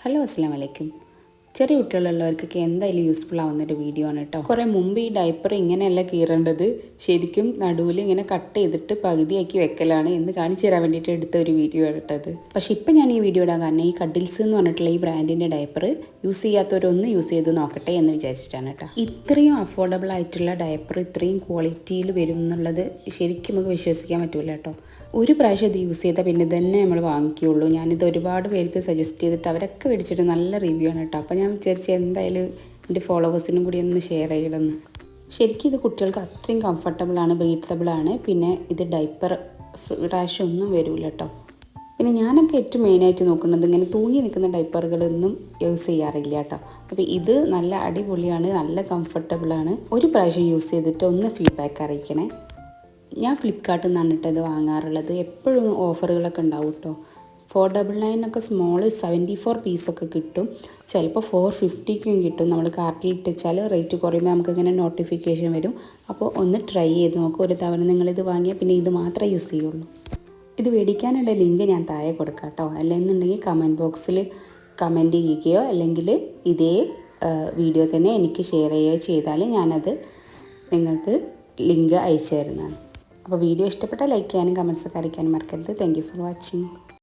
Hello അസ്സാം വലൈക്കും ചെറിയ കുട്ടികളുള്ളവർക്കൊക്കെ എന്തായാലും യൂസ്ഫുൾ ആവുന്ന ഒരു വീഡിയോ ആണ് കേട്ടോ കുറേ മുമ്പ് ഈ ഡയപ്പർ ഇങ്ങനെയല്ല കീറേണ്ടത്. ശരിക്കും നടുവിൽ ഇങ്ങനെ കട്ട് ചെയ്തിട്ട് പകുതിയാക്കി വെക്കലാണ് എന്ന് കാണിച്ചു തരാൻ വേണ്ടിയിട്ട് എടുത്ത ഒരു വീഡിയോ ആണ് കേട്ടത് പക്ഷേ ഇപ്പം ഞാൻ ഈ വീഡിയോ ഇടാൻ കാരണം ഈ കഡിൽസ് എന്ന് പറഞ്ഞിട്ടുള്ള ഈ ബ്രാൻഡിന്റെ ഡയപ്പർ യൂസ് ചെയ്യാത്തവരൊന്ന് യൂസ് ചെയ്ത് നോക്കട്ടെ എന്ന് വിചാരിച്ചിട്ടാണ് കേട്ടോ ഇത്രയും അഫോർഡബിൾ ആയിട്ടുള്ള ഡയപ്പർ ഇത്രയും ക്വാളിറ്റിയിൽ വരും എന്നുള്ളത് ശരിക്കും നമുക്ക് വിശ്വസിക്കാൻ പറ്റില്ല കേട്ടോ ഒരു പ്രാവശ്യം ഇത് യൂസ് ചെയ്താൽ പിന്നെ തന്നെ നമ്മൾ വാങ്ങിക്കുകയുള്ളൂ ഞാനിത് ഒരുപാട് പേർക്ക് സജസ്റ്റ് ചെയ്തിട്ട് അവരൊക്കെ മേടിച്ചിട്ട് നല്ല റിവ്യൂ ആണ് കേട്ടോ അപ്പോൾ ഞാൻ വിചാരിച്ചു എന്തായാലും എന്റെ ഫോളോവേഴ്സിനും കൂടി ഒന്ന് ഷെയർ ചെയ്യണമെന്ന്. ശരിക്കും ഇത് കുട്ടികൾക്ക് അത്രയും ബ്രീത്തബിൾ ആണ് പിന്നെ ഇത് ഡൈപ്പർ റാഷ് ഒന്നും വരില്ല കേട്ടോ പിന്നെ ഞാനൊക്കെ ഏറ്റവും മെയിനായിട്ട് നോക്കുന്നത് ഇങ്ങനെ തൂങ്ങി നിൽക്കുന്ന ഡൈപ്പറുകളൊന്നും യൂസ് ചെയ്യാറില്ല കേട്ടോ അപ്പോൾ ഇത് നല്ല അടിപൊളിയാണ് നല്ല കംഫർട്ടബിളാണ് ഒരു പ്രാവശ്യം യൂസ് ചെയ്തിട്ട് ഒന്ന് ഫീഡ്ബാക്ക് അറിയിക്കണേ. ഞാൻ ഫ്ലിപ്കാർട്ടിൽ നിന്നാണ് കേട്ടോ ഇത് വാങ്ങാറുള്ളത്. എപ്പോഴും ഓഫറുകളൊക്കെ ഉണ്ടാവും കേട്ടോ ഫോർ ഡബിൾ നയനൊക്കെ സ്മോൾ സെവന്റി ഫോർ പീസൊക്കെ കിട്ടും. ചിലപ്പോൾ ഫോർ ഫിഫ്റ്റിക്കും കിട്ടും. നമ്മൾ കാർട്ടിൽ ഇട്ടിച്ചാൽ റേറ്റ് കുറയുമ്പോൾ നമുക്ക് ഇങ്ങനെ നോട്ടിഫിക്കേഷൻ വരും. അപ്പോൾ ഒന്ന് ട്രൈ ചെയ്ത് നോക്കുക ഒരു തവണ നിങ്ങളിത് വാങ്ങിയാൽ പിന്നെ ഇത് മാത്രമേ യൂസ് ചെയ്യുള്ളൂ. ഇത് മേടിക്കാനുള്ള ലിങ്ക് ഞാൻ താഴെ കൊടുക്കാം കേട്ടോ അല്ലെന്നുണ്ടെങ്കിൽ കമന്റ് ബോക്സിൽ കമന്റ് ചെയ്യുകയോ അല്ലെങ്കിൽ ഇതേ വീഡിയോ തന്നെ എനിക്ക് ഷെയർ ചെയ്യുകയോ ചെയ്താൽ ഞാനത് നിങ്ങൾക്ക് ലിങ്ക് അയച്ചു തരുന്നതാണ്. അപ്പോൾ വീഡിയോ ഇഷ്ടപ്പെട്ടാൽ ലൈക്ക് ചെയ്യാനും കമൻസ് ഒക്കെ അറിയിക്കാനും മറക്കരുത്. Thank for watching